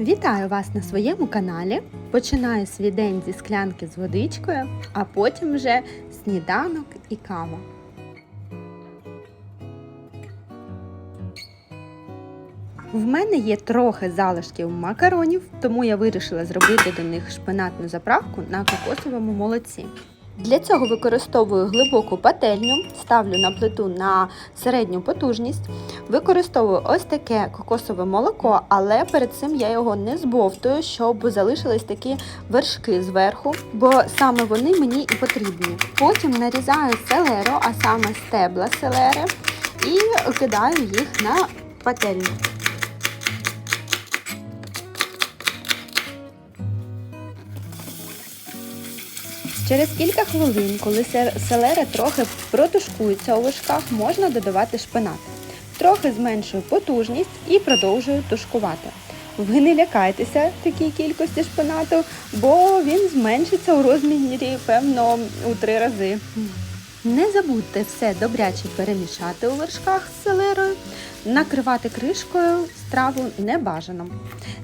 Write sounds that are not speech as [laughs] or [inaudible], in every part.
Вітаю вас на своєму каналі. Починаю свій день зі склянки з водичкою, а потім вже сніданок і кава. В мене є трохи залишків макаронів, тому я вирішила зробити до них шпинатну заправку на кокосовому молоці. Для цього використовую глибоку пательню, ставлю на плиту на середню потужність. Використовую ось таке кокосове молоко, але перед цим я його не збовтую, щоб залишились такі вершки зверху, бо саме вони мені і потрібні. Потім нарізаю селеру, а саме стебла селери, і кидаю їх на пательню. Через кілька хвилин, коли се- селера трохи протушкується у вершках, можна додавати шпинат. Трохи зменшую потужність і продовжую тушкувати. Ви не лякайтеся такій кількості шпинату, бо він зменшиться у розмірі, певно, у три рази. Не забудьте все добряче перемішати у вершках з селерою, накривати кришкою страву не бажано.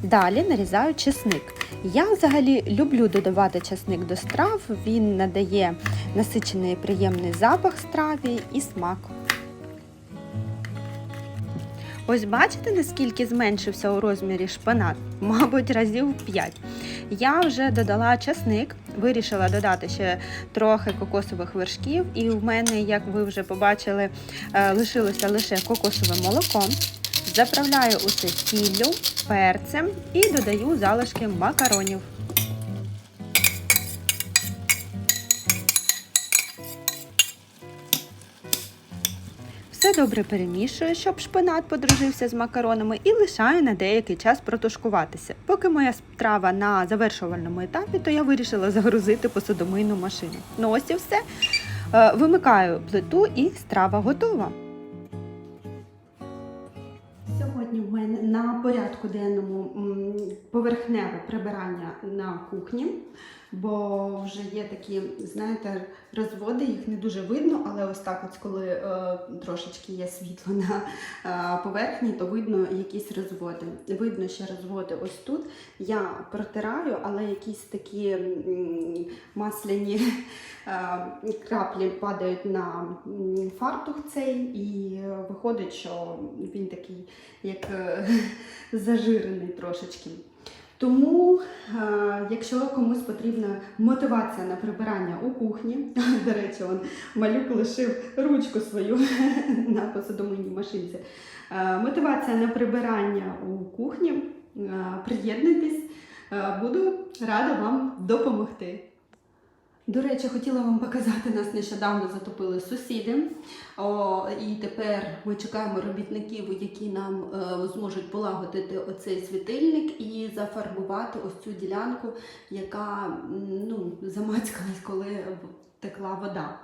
Далі нарізаю чесник. Я взагалі люблю додавати чесник до страв, він надає насичений приємний запах страві і смак. Ось бачите, наскільки зменшився у розмірі шпинат? [laughs] Мабуть, разів 5. Я вже додала часник, вирішила додати ще трохи кокосових вершків, і в мене, як ви вже побачили, е, лишилося лише кокосове молоко. Заправляю усе сіллю, перцем і додаю залишки макаронів. Добре перемішую, щоб шпинат подружився з макаронами, і лишаю на деякий час протушкуватися. Поки моя страва на завершувальному етапі, то я вирішила загрузити посудомийну машину. Ну ось і все. Е, Вимикаю плиту і страва готова. Сьогодні в мене на порядку денному поверхневе прибирання на кухні, бо вже є такі, знаєте, розводи, їх не дуже видно, але ось так, от коли е, трошечки є світло на е, поверхні, то видно якісь розводи. Видно ще розводи ось тут. Я протираю, але якісь такі м, масляні е, краплі падають на м, фартух цей, і виходить, що він такий як е, [laughs] зажирений трошечки. Тому, е, якщо комусь потрібна мотивація на прибирання у кухні, [laughs] до речі, он малюк лишив ручку свою [laughs] на посудомийній машинці. Е, Мотивація на прибирання у кухні, е, приєднуйтесь, буду рада вам допомогти. До речі, хотіла вам показати, нас нещодавно затопили сусіди. О, і тепер ми чекаємо робітників, які нам е, зможуть полагодити оцей світильник і зафарбувати ось цю ділянку, яка ну, замацькалась, коли текла вода.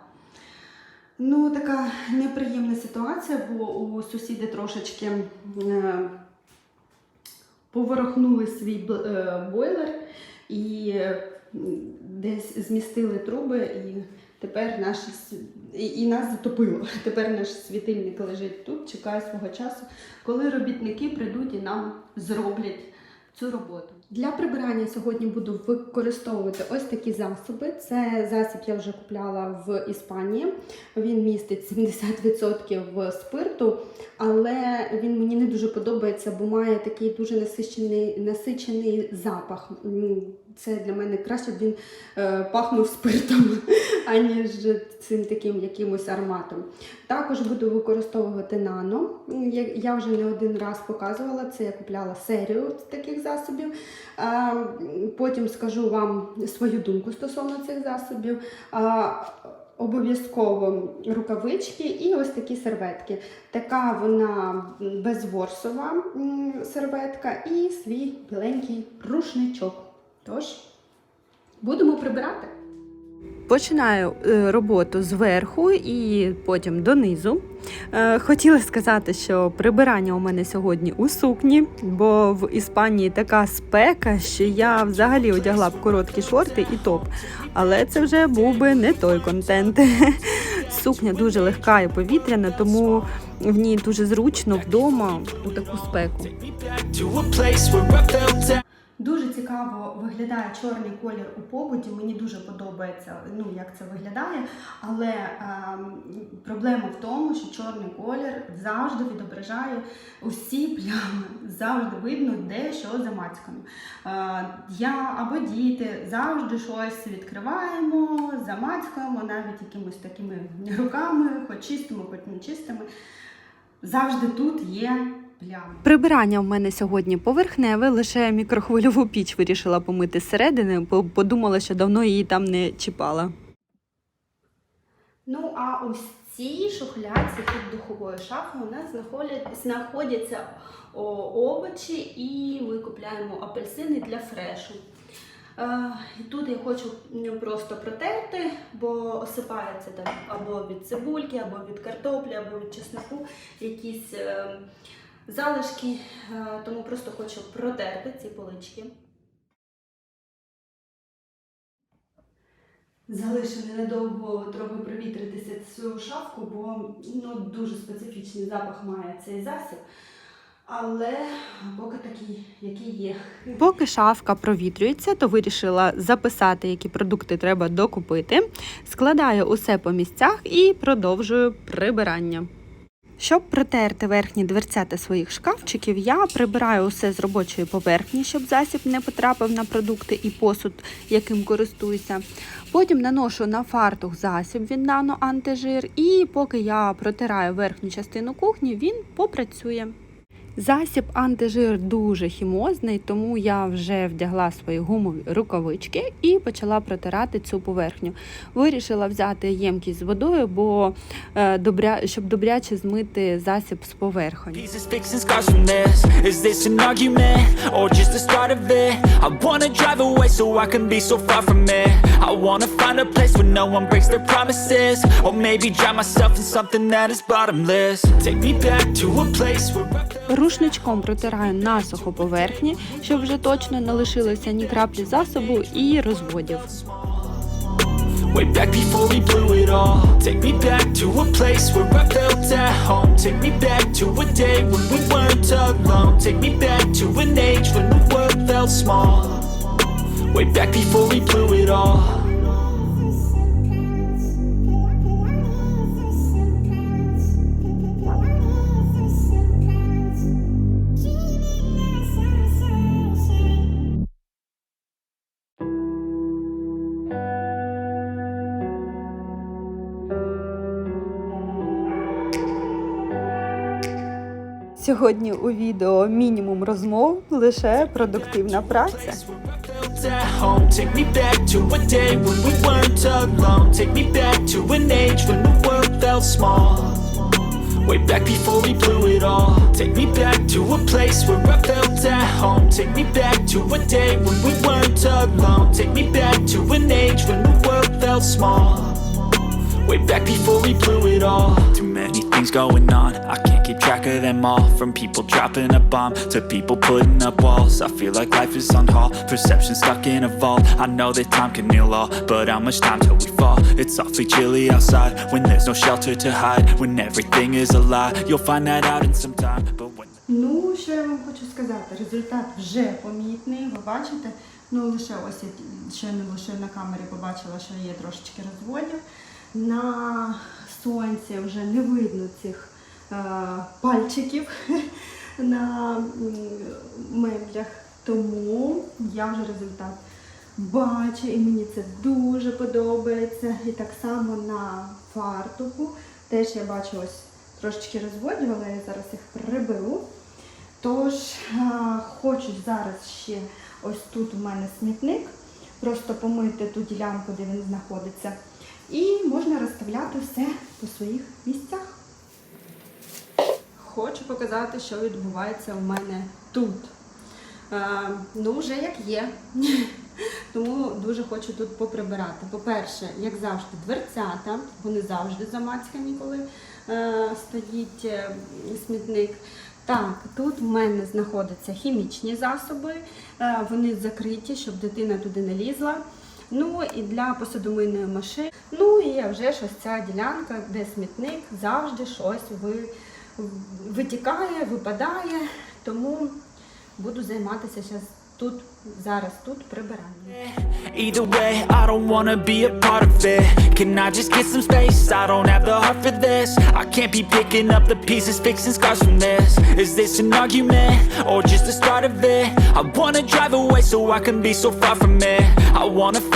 Ну, така неприємна ситуація, бо у сусіди трошечки е, поворохнули свій е, бойлер і десь змістили труби, і тепер наш і, і нас затопило. [laughs] Тепер наш світильник лежить тут, чекає свого часу, коли робітники прийдуть і нам зроблять цю роботу. Для прибирання сьогодні буду використовувати ось такі засоби. Це засіб я вже купляла в Іспанії. Він містить 70% спирту, але він мені не дуже подобається, бо має такий дуже насичений, насичений запах. Це для мене краще б він е, пахнув спиртом, [laughs] аніж цим таким якимось ароматом. Також буду використовувати нано. Я, я вже не один раз показувала це. Я купляла серію таких засобів. А, Потім скажу вам свою думку стосовно цих засобів. А, Обов'язково рукавички і ось такі серветки. Така вона безворсова серветка і свій біленький рушничок. Тож, будемо прибирати. Починаю е, роботу зверху і потім донизу. Е, Хотіла сказати, що прибирання у мене сьогодні у сукні, бо в Іспанії така спека, що я взагалі одягла б короткі шорти і топ. Але це вже був би не той контент. [laughs] сукня дуже легка і повітряна, тому в ній дуже зручно вдома у таку спеку. Дуже цікаво виглядає чорний колір у побуті. Мені дуже подобається, ну як це виглядає. Але ем, проблема в тому, що чорний колір завжди відображає усі плями, завжди видно, де що замацькано. Е, я або діти завжди щось відкриваємо, замацькуємо, навіть якимось такими руками, хоч чистими, хоч не чистими. Завжди тут є. Прибирання в мене сьогодні поверхневе, лише мікрохвильову піч вирішила помити зсередини, бо подумала, що давно її там не чіпала. Ну, а ось цій шухлядці під духовою шафою у нас знаходяться овочі, і ми купляємо апельсини для фрешу. Е, і тут я хочу просто протерти, бо осипається там або від цибульки, або від картоплі, або від чеснику якісь е, залишки, е, тому просто хочу протерти ці полички. Залишили недовго трохи провітритися цю шафку, бо ну, дуже специфічний запах має цей засіб. Але поки такий, який є. Поки шафка провітрюється, то вирішила записати, які продукти треба докупити. Складаю усе по місцях і продовжую прибирання. Щоб протерти верхні дверцята своїх шкафчиків, я прибираю усе з робочої поверхні, щоб засіб не потрапив на продукти і посуд, яким користуюся. Потім наношу на фартух засіб від нано антижир, і поки я протираю верхню частину кухні, він попрацює. Засіб антижир дуже хімозний, тому я вже вдягла свої гумові рукавички і почала протирати цю поверхню. Вирішила взяти ємкість з водою, бо е, добря, щоб добряче змити засіб з bottomless. Take me back to a place where. Рушничком протираю насухо поверхні, щоб вже точно не лишилося ні краплі засобу і розводів. Way back before we blew it all. Take me back to a place where I felt at home. Take me back to a day when we weren't alone. Take me back to an age when the world felt small. Way back before we blew it all. Сьогодні у відео мінімум розмов, лише продуктивна праця. Way back before we blew it all. Take me back to a place where I felt at home. Take me back to a day when we weren't alone. Take me back to an age when the world felt small. Way back before we blew it all. Too many things going on. I can't keep track of them all. From people dropping a bomb to people putting up walls. I feel like life is on hold. Perception stuck in a vault. I know that time can heal all, but how much time till we fall? It's awfully chilly outside when there's no shelter to hide. When everything is a lie, you'll find that out in some time. But when Ну, що я вам хочу сказати, результат вже помітний, ви бачите. Ну, лише ось я ще не лише на камері побачила, що є трошечки розводів. На сонці вже не видно цих е, пальчиків [laughs] на меблях. Тому я вже результат бачу і мені це дуже подобається. І так само на фартуху. Теж я бачу ось трошечки розводів, але я зараз їх приберу. Тож а, хочу зараз ще ось тут у мене смітник, просто помити ту ділянку, де він знаходиться. І можна розставляти все по своїх місцях. Хочу показати, що відбувається у мене тут. Е, ну, вже як є. [laughs] Тому дуже хочу тут поприбирати. По-перше, як завжди, дверцята, вони завжди замацькані, коли е, стоїть е, смітник. Так, тут в мене знаходяться хімічні засоби, е, вони закриті, щоб дитина туди не лізла. Ну і для посудомийної машини. Ну і вже ж ось ця ділянка, де смітник завжди щось ви, витікає, випадає. Тому буду займатися зараз тут, зараз тут прибиранням.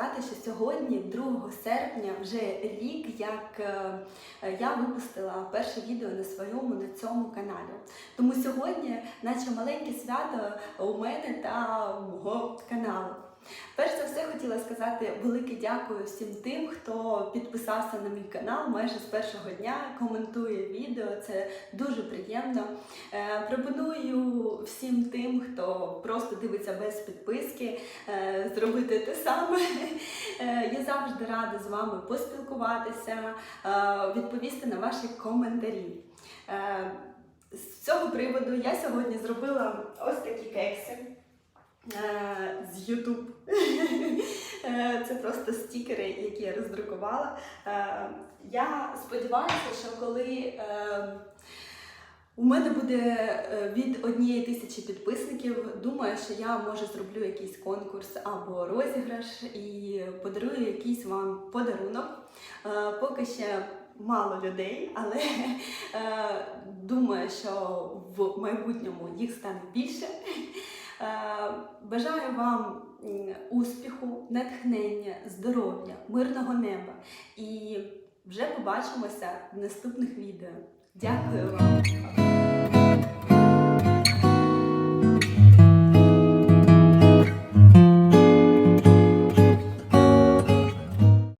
Сказати, що сьогодні, 2 серпня, вже рік, як е, я випустила перше відео на своєму на цьому каналі. Тому сьогодні, наче маленьке свято у мене та мого хотіла сказати велике дякую всім тим, хто підписався на мій канал майже з першого дня, коментує відео. Це дуже приємно. Е, Пропоную всім тим, хто просто дивиться без підписки, е, зробити те саме. Е, Я завжди рада з вами поспілкуватися, е, відповісти на ваші коментарі. Е, З цього приводу я сьогодні зробила ось такі кекси з YouTube. Е, Це просто стікери, які я роздрукувала. Е, Я сподіваюся, що коли е, у мене буде е, від однієї тисячі підписників. Думаю, що я може зроблю якийсь конкурс або розіграш і подарую якийсь вам подарунок. Е, Поки ще мало людей, але е, думаю, що в майбутньому їх стане більше. Е, Бажаю вам успіху, натхнення, здоров'я, мирного неба і вже побачимося в наступних відео. Дякую вам!